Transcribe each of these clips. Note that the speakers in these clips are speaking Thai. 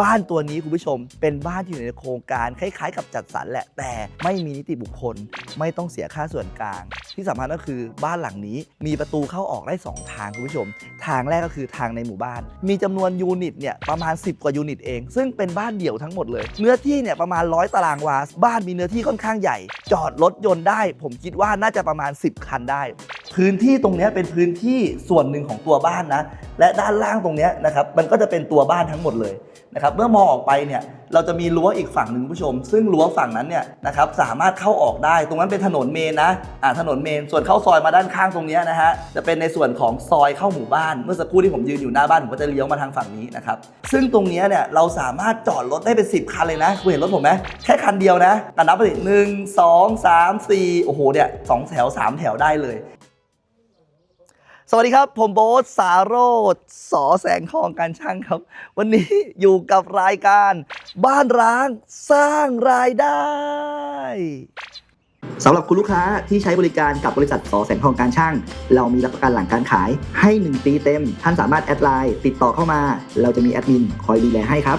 บ้านตัวนี้คุณผู้ชม เป็นบ้านที่อยู่ในโครงการคล้ายๆ กับจัดสรรแหละ แต่ไม่มีนิติบุคคล ไม่ต้องเสียค่าส่วนกลาง ที่สำคัญก็คือบ้านหลังนี้มีประตูเข้าออกได้ 2 ทางคุณผู้ชม ทางแรกก็คือทางในหมู่บ้าน มีจำนวนยูนิตเนี่ยประมาณ 10 กว่ายูนิตเอง ซึ่งเป็นบ้านเดี่ยวทั้งหมดเลย เนื้อที่เนี่ยประมาณ 100 ตารางวา บ้านมีเนื้อที่ค่อนข้างใหญ่ จอดรถยนต์ได้ ผมคิดว่าน่าจะประมาณ 10 คันได้ พื้นที่ตรงนี้เป็นพื้นที่ส่วนหนึ่งของตัวบ้านนะ และด้านล่างตรงนี้นะครับ มันก็จะเป็นตัวบ้านทั้งหมดเลย นะครับเมื่อมองออกไปเนี่ยเราจะมีรั้วอีกฝั่งหนึ่งผู้ชม ซึ่งรั้วฝั่งนั้นเนี่ยนะครับสามารถเข้าออกได้ ตรงนั้นเป็นถนนเมนนะอ่าถนนเมนส่วนเข้าซอยมาด้านข้างตรงนี้นะฮะจะเป็นในส่วนของซอยเข้าหมู่บ้าน เมื่อสักครู่ที่ผมยืนอยู่หน้าบ้านผมก็จะเลี้ยวมาทางฝั่งนี้นะครับซึ่งตรงนี้เนี่ยเราสามารถจอดรถได้เป็น 10 คันเลยนะคุณเห็นรถผมไหมแค่คันเดียวนะแต่นับไปหนึ่งสองสามสี่โอ้โหเนี่ยสองแถวสามแถวได้เลย วัสดีครับ ผมโบ๊ทสาโรธสอแสงทองการช่างครับ วันนี้อยู่กับรายการ บ้านร้างสร้างรายได้สำหรับคุณลูกค้าที่ใช้บริการกับบริษัทสอแสงทองการช่าง เรามีรับประกันหลังการขายให้ 1 ปีเต็ม ท่านสามารถแอดไลน์ติดต่อเข้ามา เราจะมีแอดมินคอยดูแลให้ครับ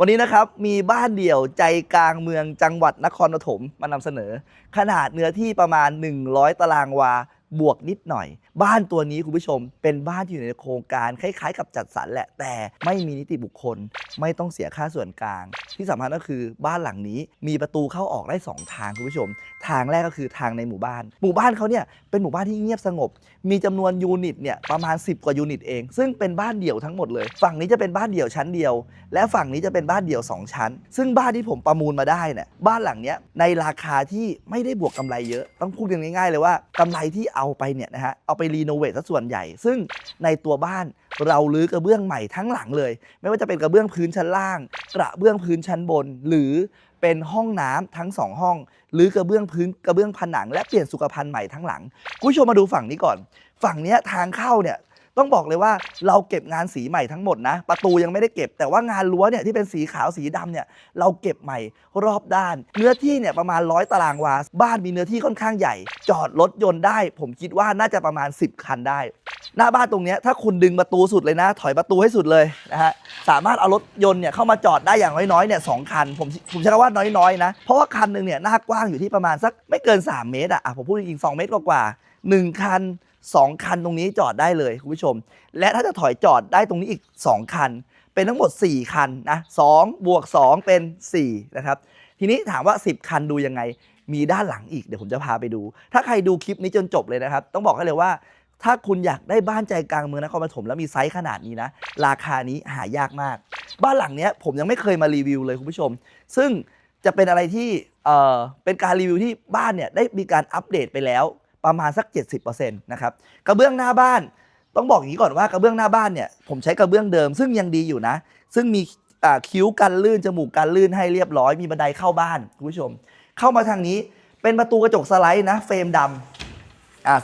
วันนี้นะครับมีบ้านเดี่ยวใจกลางเมืองจังหวัดนครปฐมมานำเสนอ ขนาดเนื้อที่ประมาณ 100 ตารางวา บวกนิดหน่อย บ้านตัวนี้คุณผู้ชม เป็นบ้านที่อยู่ในโครงการคล้ายๆ กับจัดสรรแหละ แต่ไม่มีนิติบุคคล ไม่ต้องเสียค่าส่วนกลาง ที่สำคัญก็คือบ้านหลังนี้มีประตูเข้าออกได้ 2 ทางคุณผู้ชม ทางแรกก็คือทางในหมู่บ้าน หมู่บ้านเขาเนี่ยเป็นหมู่บ้านที่เงียบสงบ มีจำนวนยูนิตเนี่ยประมาณ 10 กว่ายูนิตเอง ซึ่งเป็นบ้านเดี่ยวทั้งหมดเลย ฝั่งนี้จะเป็นบ้านเดี่ยวชั้นเดียว และฝั่งนี้จะเป็นบ้านเดี่ยว 2 ชั้น ซึ่งบ้านที่ผมประมูลมาได้เนี่ยบ้านหลังเนี้ยในราคาที่ไม่ได้บวกกำไรเยอะ ต้องพูดกันง่ายๆเลยว่ากำไรที่เอาไปเนี่ยนะฮะเอาไปรีโนเวทซะส่วนใหญ่ ซึ่งในตัวบ้านเราลื้อกระเบื้องใหม่ทั้งหลังเลย ไม่ว่าจะเป็นกระเบื้องพื้นชั้นล่าง กระเบื้องพื้นชั้นบน หรือเป็นห้องน้ำทั้งสองห้อง หรือกระเบื้องพื้นกระเบื้องผนัง และเปลี่ยนสุขภัณฑ์ใหม่ทั้งหลังคุณผู้ชมมาดูฝั่งนี้ก่อน ฝั่งนี้ทางเข้าเนี่ย ต้องบอกเลยว่าเราเก็บงานสีใหม่ทั้งหมดนะ ประตูยังไม่ได้เก็บ แต่ว่างานรั้วเนี่ยที่เป็นสีขาวสีดำเนี่ยเราเก็บใหม่รอบด้าน เนื้อที่เนี่ยประมาณร้อยตารางวา บ้านมีเนื้อที่ค่อนข้างใหญ่ จอดรถยนต์ได้ ผมคิดว่าน่าจะประมาณ 10 คันได้ หน้าบ้านตรงนี้ถ้าคุณดึงประตูสุดเลยนะ ถอยประตูให้สุดเลยนะฮะสามารถเอารถยนต์เนี่ยเข้ามาจอดได้อย่างน้อยๆเนี่ยสองคันผมผมใช้คำว่าน้อยๆนะเพราะว่าคันหนึ่งเนี่ยหน้ากว้างอยู่ที่ประมาณสักไม่เกิน 3 เมตรอะอะผมพูดจริงๆ2เมตรกว่าๆหนึ่งคัน 2 คันตรงนี้จอดได้เลยคุณผู้ชม และถ้าจะถอยจอดได้ตรงนี้อีก 2 คัน เป็นทั้งหมด 4 คันนะ2บวก 2 เป็น 4 นะครับ ทีนี้ถามว่า 10 คันดูยังไง มีด้านหลังอีกเดี๋ยวผมจะพาไปดู ถ้าใครดูคลิปนี้จนจบเลยนะครับ ต้องบอกให้เลยว่า ถ้าคุณอยากได้บ้านใจกลางเมืองนครปฐมแล้วมีไซส์ขนาดนี้นะ ราคานี้หายากมาก บ้านหลังเนี้ยผมยังไม่เคยมารีวิวเลยคุณผู้ชม ซึ่งจะเป็นอะไรที่เออเป็นการรีวิวที่บ้านเนี่ยได้มีการอัปเดตไปแล้ว ประมาณสัก 70%นะครับกระเบื้องหน้าบ้านต้องบอกอย่างนี้ก่อนว่ากระเบื้องหน้าบ้านเนี่ยผมใช้กระเบื้องเดิมซึ่งยังดีอยู่นะ ซึ่งมีคิ้วกันลื่นจมูกกันลื่นให้เรียบร้อยมีบันไดเข้าบ้านคุณผู้ชม เข้ามาทางนี้เป็นประตูกระจกสไลด์นะเฟรมดำอ่า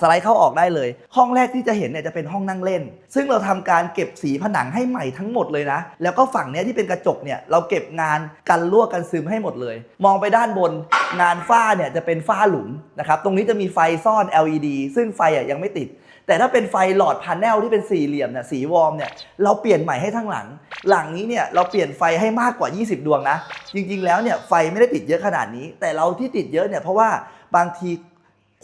สไลด์เข้าออกได้เลย ห้องแรกที่จะเห็นเนี่ยจะเป็นห้องนั่งเล่น ซึ่งเราทำการเก็บสีผนังให้ใหม่ทั้งหมดเลยนะ แล้วก็ฝั่งเนี้ยที่เป็นกระจกเนี่ยเราเก็บงานกันรั่วกันซึมให้หมดเลย มองไปด้านบนงานฝ้าเนี่ยจะเป็นฝ้าหลุมนะครับ ตรงนี้จะมีไฟซ่อน LED ซึ่งไฟอะยังไม่ติด แต่ถ้าเป็นไฟหลอดพาเนลที่เป็นสี่เหลี่ยมเนี่ยสีวอร์มเนี่ยเราเปลี่ยนใหม่ให้ทั้งหลัง หลังนี้เนี่ยเราเปลี่ยนไฟให้มากกว่า 20 ดวงนะ จริงๆแล้วเนี่ยไฟไม่ได้ติดเยอะขนาดนี้ แต่เราที่ติดเยอะเนี่ยเพราะว่าบางที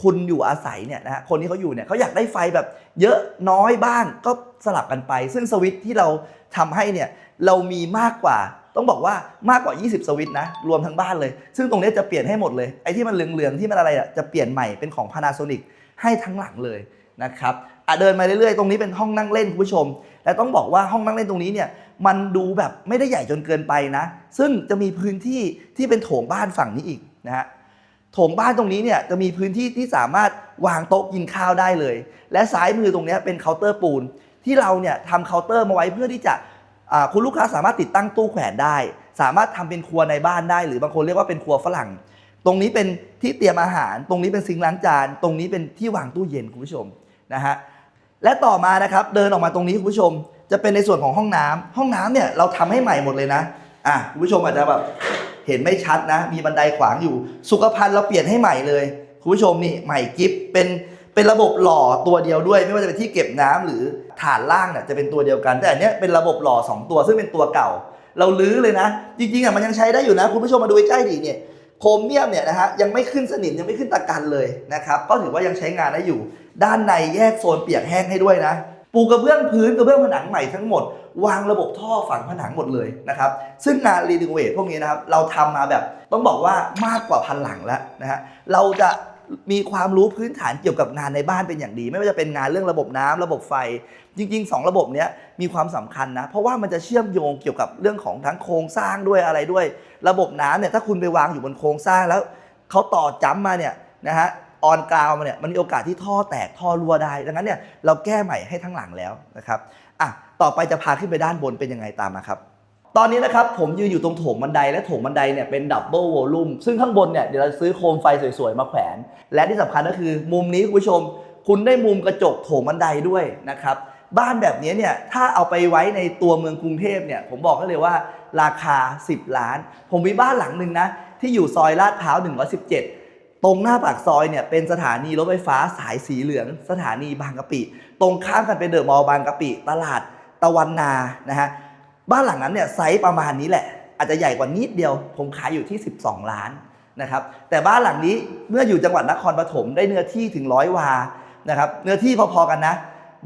คุณอยู่อาศัยเนี่ยนะฮะคนที่เขาอยู่เนี่ยเขาอยากได้ไฟแบบเยอะน้อยบ้างก็สลับกันไป ซึ่งสวิตช์ที่เราทำให้เนี่ยเรามีมากกว่าต้องบอกว่ามากกว่า 20 สวิตช์นะ รวมทั้งบ้านเลย ซึ่งตรงนี้จะเปลี่ยนให้หมดเลย ไอ้ที่มันเหลืองๆที่มันอะไรอะจะเปลี่ยนใหม่เป็นของ Panasonic ให้ทั้งหลังเลยนะครับอะเดินมาเรื่อยๆ ตรงนี้เป็นห้องนั่งเล่นคุณผู้ชม และต้องบอกว่าห้องนั่งเล่นตรงนี้เนี่ยมันดูแบบไม่ได้ใหญ่จนเกินไปนะ ซึ่งจะมีพื้นที่ที่เป็นโถงบ้านฝั่งนี้อีกนะฮะ โถงบ้านตรงนี้เนี่ยจะมีพื้นที่ที่สามารถวางโต๊ะกินข้าวได้เลย และซ้ายมือตรงนี้เป็นเคาน์เตอร์ปูน ที่เราเนี่ยทำเคาน์เตอร์มาไว้เพื่อที่จะคุณลูกค้าสามารถติดตั้งตู้แขวนได้ สามารถทำเป็นครัวในบ้านได้ หรือบางคนเรียกว่าเป็นครัวฝรั่ง ตรงนี้เป็นที่เตรียมอาหาร ตรงนี้เป็นซิงล้างจาน ตรงนี้เป็นที่วางตู้เย็นคุณผู้ชมนะฮะและต่อมานะครับเดินออกมาตรงนี้คุณผู้ชม จะเป็นในส่วนของห้องน้ำห้องน้ำเนี่ยเราทำให้ใหม่หมดเลยนะอะคุณผู้ชมอาจจะแบบ เห็นไม่ชัดนะ มีบันไดขวางอยู่ สุขภัณฑ์เราเปลี่ยนให้ใหม่เลยคุณผู้ชมนี่ใหม่กิฟเป็นเป็นระบบหล่อตัวเดียวด้วย ไม่ว่าจะเป็นที่เก็บน้ำหรือฐานล่างเนี่ยจะเป็นตัวเดียวกัน แต่อันเนี้ยเป็นระบบหล่อสองตัวซึ่งเป็นตัวเก่า เราลื้อเลยนะ จริงๆอะมันยังใช้ได้อยู่นะ คุณผู้ชมมาดูใกล้ดิเนี่ยโครเมียมเนี่ยนะฮะยังไม่ขึ้นสนิมยังไม่ขึ้นตะกันเลยนะครับก็ถือว่ายังใช้งานได้อยู่ ด้านในแยกโซนเปียกแห้งให้ด้วยนะ ปูกระเบื้องพื้นกระเบื้องผนังใหม่ทั้งหมด วางระบบท่อฝังผนังหมดเลยนะครับซึ่งงานรีโนเวทพวกนี้นะครับเราทำมาแบบต้องบอกว่ามากกว่าพันหลังแล้วนะฮะเราจะมีความรู้พื้นฐานเกี่ยวกับงานในบ้านเป็นอย่างดี ไม่ว่าจะเป็นงานเรื่องระบบน้ำระบบไฟ จริง ๆ 2 ระบบเนี้ยมีความสำคัญนะ เพราะว่ามันจะเชื่อมโยงเกี่ยวกับเรื่องของทั้งโครงสร้างด้วยอะไรด้วย ระบบน้ำเนี่ยถ้าคุณไปวางอยู่บนโครงสร้างแล้วเขาต่อจ้ำมาเนี่ยนะฮะออนกราวมาเนี่ยมันมีโอกาสที่ท่อแตกท่อรั่วได้ ดังนั้นเนี่ยเราแก้ใหม่ให้ทั้งหลังแล้วนะครับ อะต่อไปจะพาขึ้นไปด้านบนเป็นยังไงตามมาครับ ตอนนี้นะครับผมยืนอยู่ตรงโถงบันไดและโถงบันไดเนี่ยเป็นดับเบิลวอลลุ่มซึ่งข้างบนเนี่ยเดี๋ยวเราซื้อโคมไฟสวยๆมาแขวน และที่สำคัญก็คือมุมนี้คุณผู้ชม คุณได้มุมกระจกโถงบันไดด้วยนะครับบ้านแบบนี้เนี่ยถ้าเอาไปไว้ในตัวเมืองกรุงเทพเนี่ยผมบอกให้เลยว่าราคา 10 ล้าน ผมมีบ้านหลังหนึ่งนะที่อยู่ซอยลาดพร้าว117 ตรงหน้าปากซอยเนี่ยเป็นสถานีรถไฟฟ้าสายสีเหลือง สถานีบางกะปิ ตรงข้ามกันเป็นเดอะมอลล์บางกะปิ ตลาดตะวันนานะฮะบ้านหลังนั้นเนี่ยไซส์ประมาณนี้แหละ อาจจะใหญ่กว่านิดเดียว ผมขายอยู่ที่ 12 ล้านนะครับแต่บ้านหลังนี้เมื่ออยู่จังหวัดนครปฐมได้เนื้อที่ถึงร้อยวานะครับเนื้อที่พอๆกันนะ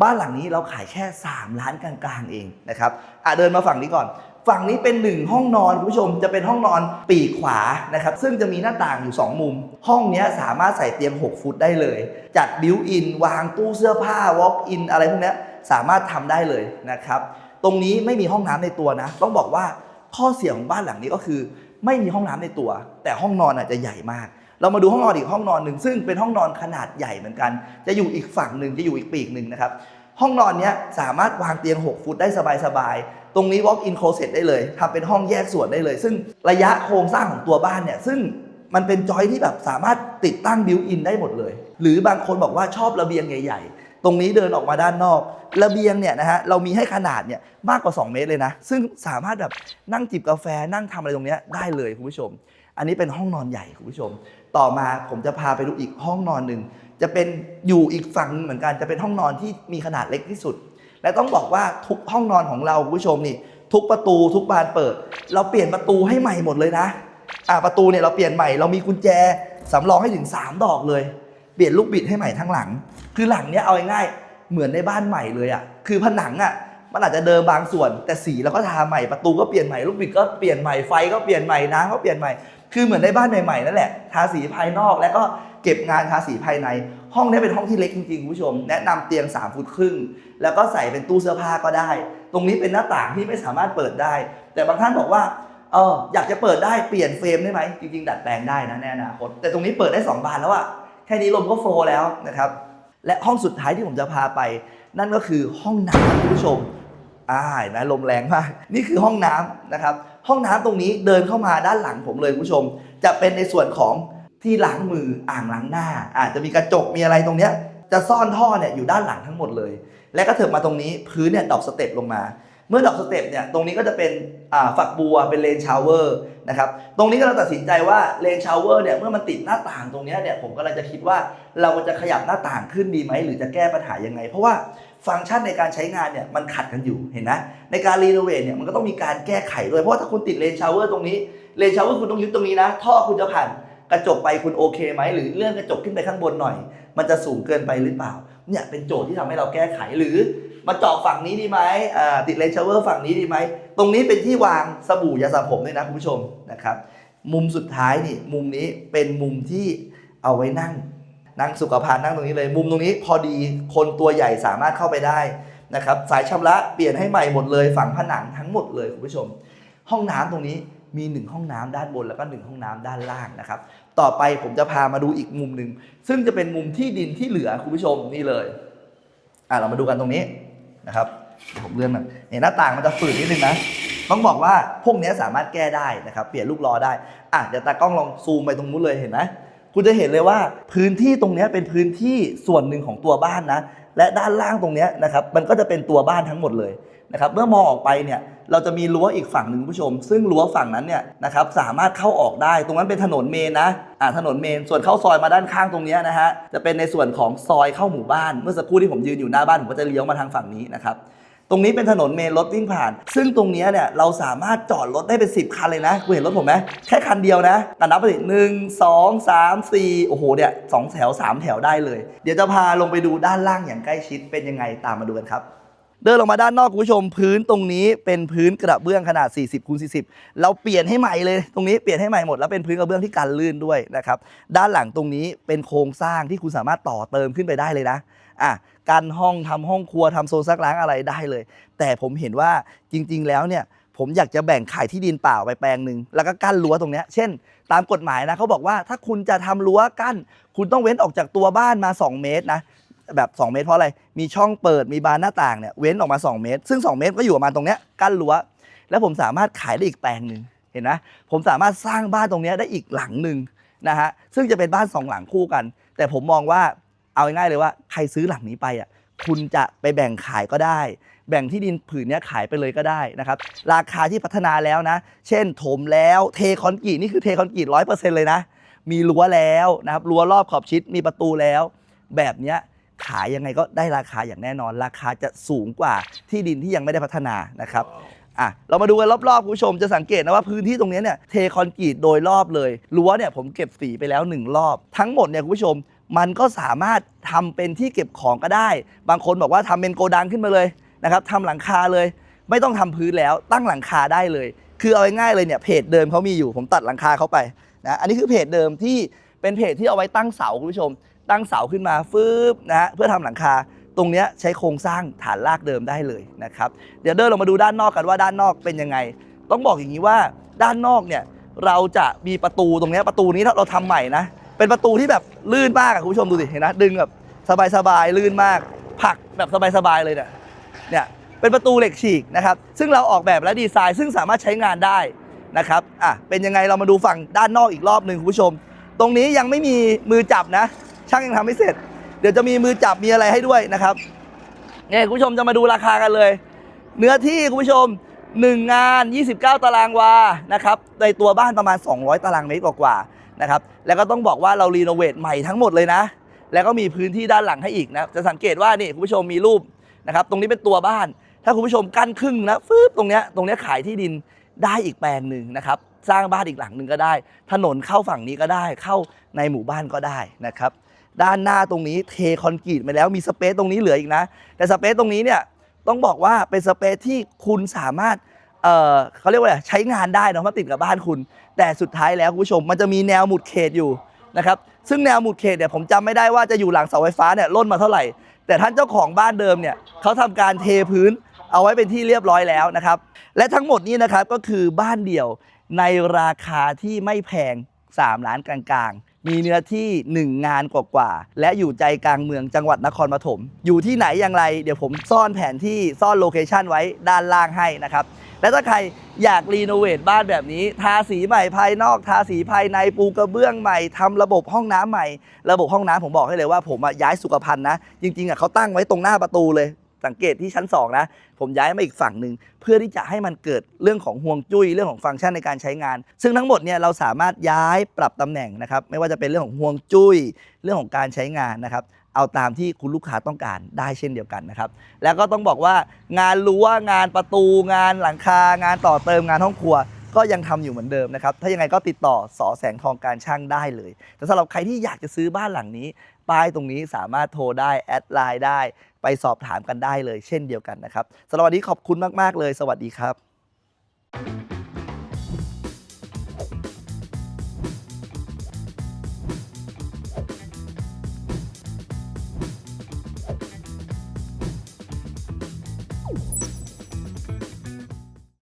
บ้านหลังนี้เราขายแค่ 3 ล้านกลางๆเองนะครับอะเดินมาฝั่งนี้ก่อน ฝั่งนี้เป็น 1 ห้องนอนคุณผู้ชมจะเป็นห้องนอนปีกขวานะครับซึ่งจะมีหน้าต่างอยู่ 2 มุม ห้องนี้สามารถใส่เตียง 6 ฟุตได้เลย จัดบิวอินวางตู้เสื้อผ้าวอล์กอินอะไรพวกนี้สามารถทำได้เลยนะครับตรงนี้ไม่มีห้องน้ำในตัวนะ ต้องบอกว่าข้อเสียของบ้านหลังนี้ก็คือ ไม่มีห้องน้ำในตัว แต่ห้องนอนอาจจะใหญ่มาก เรามาดูห้องนอนอีกห้องนอนหนึ่งซึ่งเป็นห้องนอนขนาดใหญ่เหมือนกัน จะอยู่อีกฝั่งหนึ่งจะอยู่อีกปีกหนึ่งนะครับห้องนอนเนี้ยสามารถวางเตียง 6 ฟุตได้สบายๆ ตรงนี้ walk in closet ได้เลยทำเป็นห้องแยกส่วนได้เลย ซึ่งระยะโครงสร้างของตัวบ้านเนี่ย ซึ่งมันเป็นจอยที่แบบสามารถติดตั้งบิวอินได้หมดเลย หรือบางคนบอกว่าชอบระเบียงใหญ่ ๆ ตรงนี้เดินออกมาด้านนอก ระเบียงเนี่ยนะฮะ เรามีให้ขนาดเนี่ยมากกว่า 2 เมตรเลยนะ ซึ่งสามารถแบบนั่งจิบกาแฟนั่งทำอะไรตรงนี้ได้เลยคุณผู้ชม อันนี้เป็นห้องนอนใหญ่คุณผู้ชม ต่อมาผมจะพาไปดูอีกห้องนอนหนึ่งจะเป็นอยู่อีกฝั่งเหมือนกันจะเป็นห้องนอนที่มีขนาดเล็กที่สุด และต้องบอกว่าทุกห้องนอนของเราคุณผู้ชมนี่ ทุกประตูทุกบานเปิด เราเปลี่ยนประตูให้ใหม่หมดเลยนะอ่าประตูเนี่ยเราเปลี่ยนใหม่เรามีกุญแจสำรองให้ถึง 3 ดอกเลย เปลี่ยนลูกบิดให้ใหม่ทั้งหลัง คือหลังเนี้ยเอาง่ายๆเหมือนในบ้านใหม่เลยอะ่ะคือผนังอะ่ะมันอาจจะเดิมบางส่วน แต่สีเราก็ทาใหม่ประตูก็เปลี่ยนใหม่ลูกบิดก็เปลี่ยนใหม่ไฟก็เปลี่ยนใหม่น้ำก็เปลี่ยนใหม่ คือเหมือนในบ้านใหม่ๆนั่นแหละ ทาสีภายนอกแล้วก็เก็บงานทาสีภายใน ห้องนี้เป็นห้องที่เล็กจริงๆคุณผู้ชม แนะนำเตียง 3 ฟุตครึ่ง แล้วก็ใส่เป็นตู้เสื้อผ้าก็ได้ ตรงนี้เป็นหน้าต่างที่ไม่สามารถเปิดได้ แต่บางท่านบอกว่าเอออยากจะเปิดได้เปลี่ยนเฟรมได้ไหมจริงๆ ดัดแปลงได้นะในอนาคตแต่ตรงนี้เปิดได้ 2 บานแล้วอะแค่นี้ลมก็โฟล์แล้วนะครับและห้องสุดท้ายที่ผมจะพาไป นั่นก็คือห้องน้ำคุณผู้ชมอ่าเห็นไหมลมแรงมาก นี่คือห้องน้ำนะครับ ห้องน้ำตรงนี้เดินเข้ามาด้านหลังผมเลยคุณผู้ชม จะเป็นในส่วนของที่ล้างมืออ่างล้างหน้า อาจจะมีกระจกมีอะไรตรงเนี้ยจะซ่อนท่อเนี่ยอยู่ด้านหลังทั้งหมดเลย และก็เถิบมาตรงนี้พื้นเนี่ยดรอปสเต็ปลงมา เมื่อดรอปสเต็ปเนี่ยตรงนี้ก็จะเป็นฝักบัวเป็นเลนชาวเวอร์นะครับตรงนี้ก็เราตัดสินใจว่าเลนชาวเวอร์เนี่ยเมื่อมันติดหน้าต่างตรงนี้เนี่ยผมก็เลยจะคิดว่าเราจะขยับหน้าต่างขึ้นดีไหมหรือจะแก้ปัญหายังไง เพราะว่า ฟังก์ชันในการใช้งานเนี่ยมันขัดกันอยู่เห็นนะในการรีโนเวทเนี่ยมันก็ต้องมีการแก้ไขด้วยเพราะว่าถ้าคุณติดเลนชาวเวอร์ตรงนี้เลนชาวเวอร์คุณต้องยึดตรงนี้นะ ท่อคุณจะผ่านกระจกไปคุณโอเคไหมหรือเลื่อนกระจกขึ้นไปข้างบนหน่อย มันจะสูงเกินไปหรือเปล่าเนี่ยเป็นโจทย์ที่ทำให้เราแก้ไขหรือมาเจาะฝั่งนี้ดีไหมติดเลนชาวเวอร์ฝั่งนี้ดีไหมตรงนี้เป็นที่วางสบู่ยาสระผมด้วยนะคุณผู้ชมนะครับมุมสุดท้ายนี่มุมนี้เป็นมุมที่เอาไว้นั่ง นั่งสุขภาพนั่งตรงนี้เลย มุมตรงนี้พอดีคนตัวใหญ่สามารถเข้าไปได้นะครับ สายชำระเปลี่ยนให้ใหม่หมดเลยฝังผนังทั้งหมดเลยคุณผู้ชม ห้องน้ำตรงนี้มีหนึ่งห้องน้ำด้านบนแล้วก็หนึ่งห้องน้ำด้านล่างนะครับ ต่อไปผมจะพามาดูอีกมุมหนึ่งซึ่งจะเป็นมุมที่ดินที่เหลือคุณผู้ชมนี่เลยอะเรามาดูกันตรงนี้นะครับผมเลื่อนมาเนี่ยหน้าต่างมันจะฝืดนิดนึงนะต้องบอกว่าพวกนี้สามารถแก้ได้นะครับ เปลี่ยนลูกล้อได้อะเดี๋ยวตากล้องลองซูมไปตรงนู้นเลยเห็นไหม คุณจะเห็นเลยว่าพื้นที่ตรงนี้เป็นพื้นที่ส่วนหนึ่งของตัวบ้านนะ และด้านล่างตรงนี้นะครับมันก็จะเป็นตัวบ้านทั้งหมดเลยนะครับเมื่อมองออกไปเนี่ยเราจะมีรั้วอีกฝั่งหนึ่งผู้ชม ซึ่งรั้วฝั่งนั้นเนี่ยนะครับสามารถเข้าออกได้ ตรงนั้นเป็นถนนเมนนะอ่าถนนเมนส่วนเข้าซอยมาด้านข้างตรงนี้นะฮะจะเป็นในส่วนของซอยเข้าหมู่บ้าน เมื่อสักครู่ที่ผมยืนอยู่หน้าบ้านผมก็จะเลี้ยวมาทางฝั่งนี้นะครับ รงนี้เป็นถนนเมนรถวิ่งผ่าน ซึ่งตรงนี้เนี่ยเราสามารถจอดรถได้เป็น 10 คันเลยนะคุณเห็นรถผมไหมแค่คันเดียวนะแต่นับไปสิหนึ่งสองสามสี่โอ้โหเนี่ยสองแถวสามแถวได้เลย เดี๋ยวจะพาลงไปดูด้านล่างอย่างใกล้ชิดเป็นยังไงตามมาดูกันครับเดินลงมาด้านนอกคุณผู้ชมพื้นตรงนี้เป็นพื้นกระเบื้องขนาด 40คูณ40 เราเปลี่ยนให้ใหม่เลย ตรงนี้เปลี่ยนให้ใหม่หมดแล้วเป็นพื้นกระเบื้องที่กันลื่นด้วยนะครับด้านหลังตรงนี้เป็นโครงสร้างที่คุณสามารถต่อเติมขึ้นไปได้เลยนะอะ กันห้องทำห้องครัวทำโซนซักล้างอะไรได้เลย แต่ผมเห็นว่าจริง ๆ แล้วเนี่ยผมอยากจะแบ่งขายที่ดินเปล่าไปแปลงหนึ่งแล้วก็กั้นรั้วตรงนี้เช่น ตามกฎหมายนะเขาบอกว่าถ้าคุณจะทำรั้วกั้น คุณต้องเว้นออกจากตัวบ้านมา 2 เมตรนะแบบ 2 เมตรเพราะอะไร มีช่องเปิดมีบานหน้าต่างเนี่ยเว้นออกมา 2 เมตร ซึ่ง 2 เมตรก็อยู่ประมาณตรงนี้กั้นรั้ว แล้วผมสามารถขายได้อีกแปลงหนึ่งเห็นไหมผมสามารถสร้างบ้านตรงนี้ได้อีกหลังหนึ่งนะฮะซึ่งจะเป็นบ้านสองหลังคู่กัน แต่ผมมองว่า เอาง่ายๆเลยว่าใครซื้อหลังนี้ไปอะคุณจะไปแบ่งขายก็ได้ แบ่งที่ดินผืนเนี้ยขายไปเลยก็ได้นะครับ ราคาที่พัฒนาแล้วนะ เช่นถมแล้วเทคอนกรีตนี่คือเทคอนกรีตร้อยเปอร์เซ็นต์เลยนะ มีรั้วแล้วนะครับรั้วรอบขอบชิดมีประตูแล้ว แบบเนี้ยขายยังไงก็ได้ราคาอย่างแน่นอน ราคาจะสูงกว่าที่ดินที่ยังไม่ได้พัฒนานะครับอะเรามาดูกันรอบๆคุณผู้ชมจะสังเกตนะว่าพื้นที่ตรงเนี้ยเนี่ยเทคอนกรีตโดยรอบเลยรั้วเนี่ยผมเก็บสีไปแล้วหนึ่งรอบ ทั้งหมดเนี่ยคุณผู้ชม มันก็สามารถทำเป็นที่เก็บของก็ได้ บางคนบอกว่าทำเป็นโกดังขึ้นมาเลยนะครับทำหลังคาเลย ไม่ต้องทำพื้นแล้วตั้งหลังคาได้เลย คือเอาง่ายๆเลยเนี่ยเพจเดิมเขามีอยู่ผมตัดหลังคาเขาไปนะอันนี้คือเพจเดิมที่เป็นเพจที่เอาไว้ตั้งเสาคุณผู้ชม ตั้งเสาขึ้นมาฟืบนะฮะเพื่อทำหลังคาตรงเนี้ยใช้โครงสร้างฐานรากเดิมได้เลยนะครับเดี๋ยวเดินลงมาดูด้านนอกกันว่าด้านนอกเป็นยังไง ต้องบอกอย่างนี้ว่าด้านนอกเนี่ยเราจะมีประตูตรงเนี้ยประตูนี้ถ้าเราทำใหม่นะ เป็นประตูที่แบบลื่นมากอะคุณผู้ชมดูสิเห็นนะดึงแบบสบายๆลื่นมากผักแบบสบายๆเลยเนี่ยเนี่ยเป็นประตูเหล็กฉีกนะครับซึ่งเราออกแบบและดีไซน์ซึ่งสามารถใช้งานได้นะครับอะเป็นยังไงเรามาดูฝั่งด้านนอกอีกรอบหนึ่งคุณผู้ชม ตรงนี้ยังไม่มีมือจับนะ ช่างยังทำไม่เสร็จ เดี๋ยวจะมีมือจับมีอะไรให้ด้วยนะครับเนี่ยคุณผู้ชมจะมาดูราคากันเลย เนื้อที่คุณผู้ชม 1 งาน 29 ตารางวานะครับในตัวบ้านประมาณ 200 ตารางเมตรกว่า นะครับแล้วก็ต้องบอกว่าเรารีโนเวทใหม่ทั้งหมดเลยนะ แล้วก็มีพื้นที่ด้านหลังให้อีกนะจะสังเกตว่านี่คุณผู้ชมมีรูปนะครับตรงนี้เป็นตัวบ้าน ถ้าคุณผู้ชมกั้นครึ่งนะฟืบตรงเนี้ยตรงเนี้ยขายที่ดินได้อีกแปลงหนึ่งนะครับสร้างบ้านอีกหลังหนึ่งก็ได้ ถนนเข้าฝั่งนี้ก็ได้เข้าในหมู่บ้านก็ได้นะครับด้านหน้าตรงนี้เทคอนกรีตไปแล้วมีสเปซตรงนี้เหลืออีกนะ แต่สเปซตรงนี้เนี่ยต้องบอกว่าเป็นสเปซที่คุณสามารถ เออเขาเรียกว่าอะไรใช้งานได้เนอะมาติดกับบ้านคุณ แต่สุดท้ายแล้วคุณผู้ชมมันจะมีแนวหมุดเขตอยู่นะครับซึ่งแนวหมุดเขตเนี่ยผมจำไม่ได้ว่าจะอยู่หลังเสาไฟฟ้าเนี่ยล่นมาเท่าไหร่ แต่ท่านเจ้าของบ้านเดิมเนี่ยเขาทำการเทพื้นเอาไว้เป็นที่เรียบร้อยแล้วนะครับ และทั้งหมดนี้นะครับก็คือบ้านเดี่ยวในราคาที่ไม่แพง 3 ล้านกลางๆ มีเนื้อที่ 1 งานกว่าๆและอยู่ใจกลางเมืองจังหวัดนครปฐมอยู่ที่ไหนอย่างไรเดี๋ยวผมซ่อนแผนที่ซ่อนโลเคชันไว้ด้านล่างให้นะครับและถ้าใครอยากรีโนเวทบ้านแบบนี้ ทาสีใหม่ภายนอก ทาสีภายในปูกระเบื้องใหม่ทำระบบห้องน้ำใหม่ ระบบห้องน้ำผมบอกให้เลยว่าผมย้ายสุขภัณฑ์นะ จริงๆอะเขาตั้งไว้ตรงหน้าประตูเลย สังเกตที่ชั้น 2 นะ ผมย้ายมาอีกฝั่งหนึ่งเพื่อที่จะให้มันเกิดเรื่องของห่วงจุ้ยเรื่องของฟังก์ชันในการใช้งาน ซึ่งทั้งหมดเนี่ยเราสามารถย้ายปรับตำแหน่งนะครับไม่ว่าจะเป็นเรื่องของห่วงจุ้ย เรื่องของการใช้งานนะครับเอาตามที่คุณลูกค้าต้องการได้เช่นเดียวกันนะครับ แล้วก็ต้องบอกว่างานรั้วงานประตูงานหลังคางานต่อเติมงานห้องครัว ก็ยังทำอยู่เหมือนเดิมนะครับ ถ้ายังไงก็ติดต่อสอแสงทองการช่างได้เลย แต่สำหรับใครที่อยากจะซื้อบ้านหลังนี้ ป้ายตรงนี้สามารถโทรได้ แอดไลน์ได้ ไปสอบถามกันได้เลย เช่นเดียวกันนะครับสำหรับวันนี้ขอบคุณมาก ๆ เลย สวัสดีครับ